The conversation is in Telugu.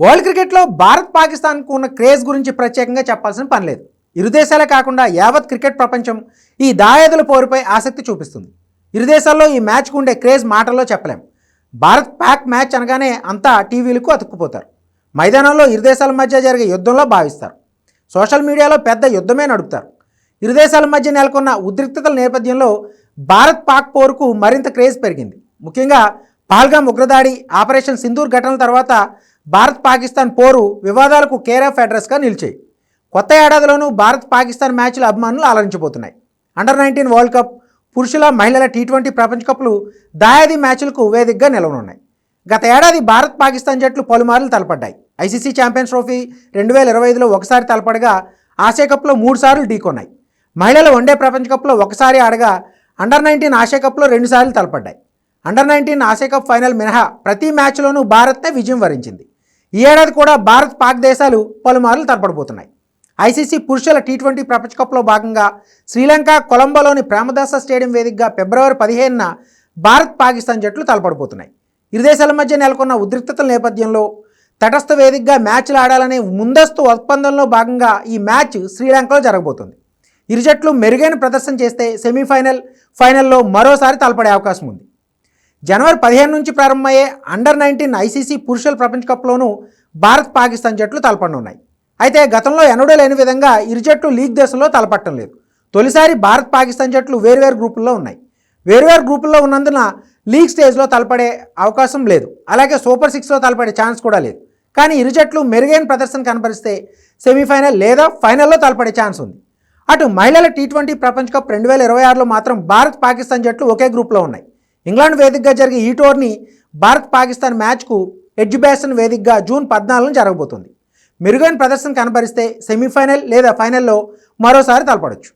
వరల్డ్ క్రికెట్లో భారత్ పాకిస్తాన్కు ఉన్న క్రేజ్ గురించి ప్రత్యేకంగా చెప్పాల్సిన పని లేదు. ఇరు దేశాలే కాకుండా యావత్ క్రికెట్ ప్రపంచం ఈ దాయాదుల పోరుపై ఆసక్తి చూపిస్తుంది. ఇరు దేశాల్లో ఈ మ్యాచ్కు ఉండే క్రేజ్ మాటల్లో చెప్పలేం. భారత్ పాక్ మ్యాచ్ అనగానే అంతా టీవీలకు అతుక్కుపోతారు. మైదానంలో ఇరు దేశాల మధ్య జరిగే యుద్ధంలో భావిస్తారు. సోషల్ మీడియాలో పెద్ద యుద్ధమే నడుపుతారు. ఇరు దేశాల మధ్య నెలకొన్న ఉద్రిక్తతల నేపథ్యంలో భారత్ పాక్ పోరుకు మరింత క్రేజ్ పెరిగింది. ముఖ్యంగా పహల్గామ్ ఉగ్రదాడి ఆపరేషన్ సింధూర్ ఘటనల తర్వాత భారత్ పాకిస్తాన్ పోరు వివాదాలకు కేర్ ఆఫ్ అడ్రస్గా నిలిచాయి. కొత్త ఏడాదిలోనూ భారత్ పాకిస్తాన్ మ్యాచ్ల అభిమానులు ఆలరించబోతున్నాయి. అండర్ నైన్టీన్ వరల్డ్ కప్ పురుషుల మహిళల టీ ట్వంటీ ప్రపంచ కప్లు దాయాది మ్యాచ్లకు వేదికగా నిలవనున్నాయి. గత ఏడాది భారత్ పాకిస్తాన్ జట్లు పలుమార్లు తలపడ్డాయి. ఐసీసీ ఛాంపియన్స్ ట్రోఫీ రెండు వేల ఇరవై ఐదులో ఒకసారి తలపడగా ఆసియా కప్లో మూడు సార్లు ఢీకొన్నాయి. మహిళల వన్డే ప్రపంచ కప్లో ఒకసారి ఆడగా అండర్ నైన్టీన్ ఆసియా కప్లో రెండుసార్లు తలపడ్డాయి. Under nineteen Asia cup final మినహా ప్రతి మ్యాచ్లోనూ భారత్నే విజయం వరించింది. ఈ ఏడాది కూడా భారత్ పాక్ దేశాలు పలుమార్లు తలపడబోతున్నాయి ఐసీసీ పురుషుల టీ ట్వంటీ ప్రపంచ కప్లో భాగంగా శ్రీలంక కొలంబోలోని ప్రేమదాస స్టేడియం వేదికగా ఫిబ్రవరి పదిహేనున భారత్ పాకిస్తాన్ జట్లు తలపడబోతున్నాయి. ఇరు దేశాల మధ్య నెలకొన్న ఉద్రిక్తతల నేపథ్యంలో తటస్థ వేదికగా మ్యాచ్లు ఆడాలనే ముందస్తు ఒప్పందంలో భాగంగా ఈ మ్యాచ్ శ్రీలంకలో జరగబోతుంది. ఇరు జట్లు మెరుగైన ప్రదర్శన చేస్తే సెమీఫైనల్ ఫైనల్లో మరోసారి తలపడే అవకాశం ఉంది. జనవరి పదిహేను నుంచి ప్రారంభమయ్యే అండర్ నైన్టీన్ ఐసీసీ పురుషుల ప్రపంచ కప్లోనూ భారత్ పాకిస్తాన్ జట్లు తలపడనున్నాయి అయితే గతంలో ఎన్నడూ లేని విధంగా ఇరు జట్లు లీగ్ దశలో తలపట్టం లేదు. తొలిసారి భారత్ పాకిస్తాన్ జట్లు వేరువేరు గ్రూపుల్లో ఉన్నాయి. వేరువేరు గ్రూపుల్లో ఉన్నందున లీగ్ స్టేజ్లో తలపడే అవకాశం లేదు. అలాగే సూపర్ సిక్స్లో తలపడే ఛాన్స్ కూడా లేదు. కానీ ఇరు జట్లు మెరుగైన ప్రదర్శన కనబరిస్తే సెమీఫైనల్ లేదా ఫైనల్లో తలపడే ఛాన్స్ ఉంది. అటు మహిళల టీ ట్వంటీ ప్రపంచ కప్ రెండు వేల ఇరవై ఆరులో మాత్రం భారత్ పాకిస్తాన్ జట్లు ఒకే గ్రూప్లో ఉన్నాయి. ఇంగ్లాండ్ వేదికగా జరిగే ఈ టోర్నీ భారత్ పాకిస్తాన్ మ్యాచ్కు ఎడ్యుబేషన్ వేదికగా జూన్ పద్నాలుగున జరగబోతుంది. మెరుగైన ప్రదర్శన కనబరిస్తే సెమీఫైనల్ లేదా ఫైనల్లో మరోసారి తలపడవచ్చు